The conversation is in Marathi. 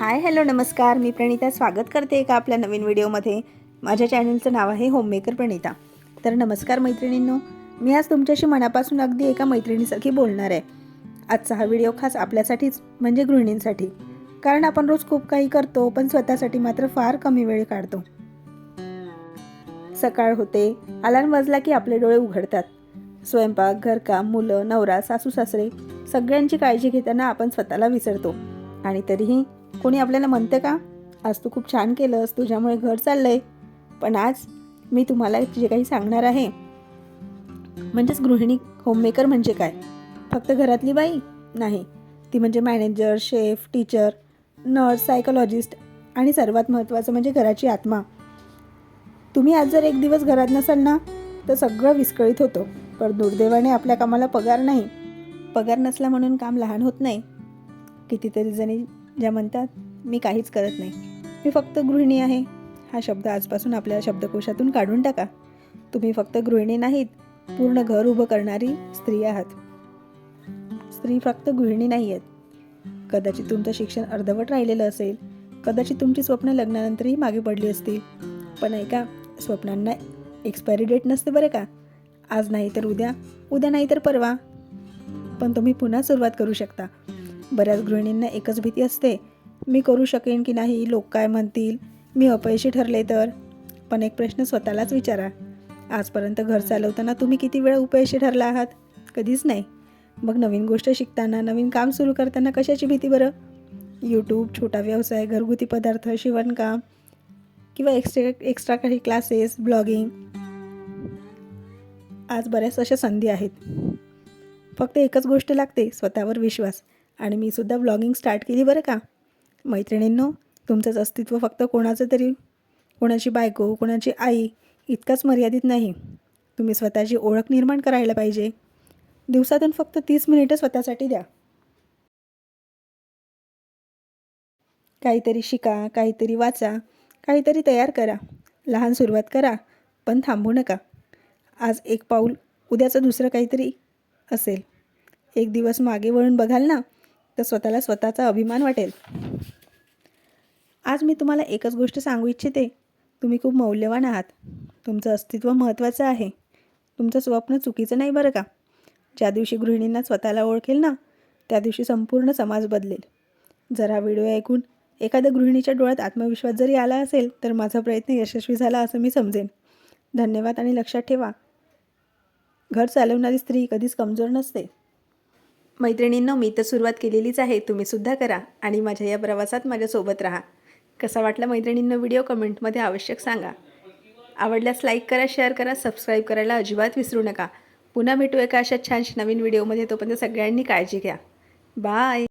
हाय हॅलो नमस्कार. मी प्रणिता. स्वागत करते एका आपल्या नवीन व्हिडिओमध्ये. माझ्या चॅनलचं नाव आहे होममेकर प्रणिता. तर नमस्कार मैत्रिणींनो. मी आज तुमच्याशी मनापासून अगदी एका मैत्रिणीसारखी बोलणार आहे. आजचा हा व्हिडिओ खास आपल्यासाठीच म्हणजे गृहिणींसाठी. कारण आपण रोज खूप काही करतो पण स्वतःसाठी मात्र फार कमी वेळ काढतो. सकाळ होते. अलार्म वाजला की आपले डोळे उघडतात. स्वयंपाक घरकाम मुलं नवरा सासू सासरे सगळ्यांची काळजी घेताना आपण स्वतःला विसरतो. आणि तरीही कोणी आपल्याला म्हणतं का आज तू खूप छान केलंस तुझ्यामुळे घर चाललंय पण आज मी तुम्हाला जे काही सांगणार आहे. म्हणजेच गृहिणी होममेकर म्हणजे काय? फक्त घरातली बाई नाही ती म्हणजे manager chef teacher nurse psychologist आणि सर्वात महत्त्वाचं म्हणजे घराची आत्मा. तुम्ही आज जर एक दिवस घरात नसाल ना तर सगळं विस्कळीत होतं पण दुर्दैवाने आपल्या कामाला पगार नाही. पगार नसला म्हणून काम लहान होत नाही. कितीतरी जणी ज्या म्हणतात मी काहीच करत नाही. मी फक्त गृहिणी आहे. हा शब्द आजपासून आपल्या शब्दकोशातून काढून टाका. तुम्ही फक्त गृहिणी नाहीत पूर्ण घर उभं करणारी स्त्री आहात. स्त्री फक्त गृहिणी नाही आहेत. कदाचित तुमचं शिक्षण अर्धवट राहिलेलं असेल कदाचित तुमची स्वप्न लग्नानंतरही मागे पडली असतील. पण ऐका स्वप्नांना एक्सपायरी डेट नसते बरं का? आज नाही तर उद्या उद्या नाही तर परवा. पण तुम्ही पुन्हा सुरुवात करू शकता. बऱ्याच गृहिणींना एकच भीती असते. मी करू शकेन की नाही? लोक काय म्हणतील? मी अपयशी ठरले तर? पण एक प्रश्न स्वतःलाच विचारा. आजपर्यंत घर चालवताना तुम्ही किती वेळा उपयशी ठरला आहात? कधीच नाही. मग नवीन गोष्ट शिकताना नवीन काम सुरू करताना कशाची भीती बरं? यूट्यूब छोटा व्यवसाय घरगुती पदार्थ शिवणकाम किंवा एक्स्ट्रा एक्स्ट्रा काही क्लासेस ब्लॉगिंग आज बऱ्याच अशा संधी आहेत. फक्त एकच गोष्ट लागते स्वतःवर विश्वास. आणि मी सुद्धा ब्लॉगिंग स्टार्ट केली बरं का? मैत्रिणींनो तुमचंच अस्तित्व फक्त कोणाचं तरी. कोणाची बायको कोणाची आई इतकंच मर्यादित नाही. तुम्ही स्वतःची ओळख निर्माण करायला पाहिजे. दिवसातून फक्त तीस मिनिटं स्वतःसाठी द्या. काहीतरी शिका काहीतरी वाचा काहीतरी तयार करा. लहान सुरुवात करा पण थांबू नका. आज एक पाऊल उद्याचं दुसरं काहीतरी असेल. एक दिवस मागे वळून बघाल ना? तर स्वतःला स्वतःचा अभिमान वाटेल. आज मी तुम्हाला एकच गोष्ट सांगू इच्छिते. तुम्ही खूप मौल्यवान आहात. तुमचं अस्तित्व महत्त्वाचं आहे. तुमचं स्वप्न चुकीचं नाही बरं का? ज्या दिवशी गृहिणींना स्वतःला ओळखेल ना त्या दिवशी संपूर्ण समाज बदलेल. जरा व्हिडिओ ऐकून एखाद्या गृहिणीच्या डोळ्यात आत्मविश्वास जरी आला असेल तर माझा प्रयत्न यशस्वी झाला असं मी समजेन. धन्यवाद आणि लक्षात ठेवा. घर चालवणारी स्त्री कधीच कमजोर नसते. मैत्रिणींनो मी तर सुरुवात केलेलीच आहे. तुम्ही सुद्धा करा आणि माझ्या या प्रवासात माझ्यासोबत राहा. कसा वाटला मैत्रिणींनो व्हिडिओ? कमेंटमध्ये आवश्यक सांगा. आवडल्यास लाईक करा शेअर करा सबस्क्राईब करायला अजिबात विसरू नका. पुन्हा भेटू एका अशा छान नवीन व्हिडिओमध्ये. तोपर्यंत सगळ्यांनी काळजी घ्या. बाय!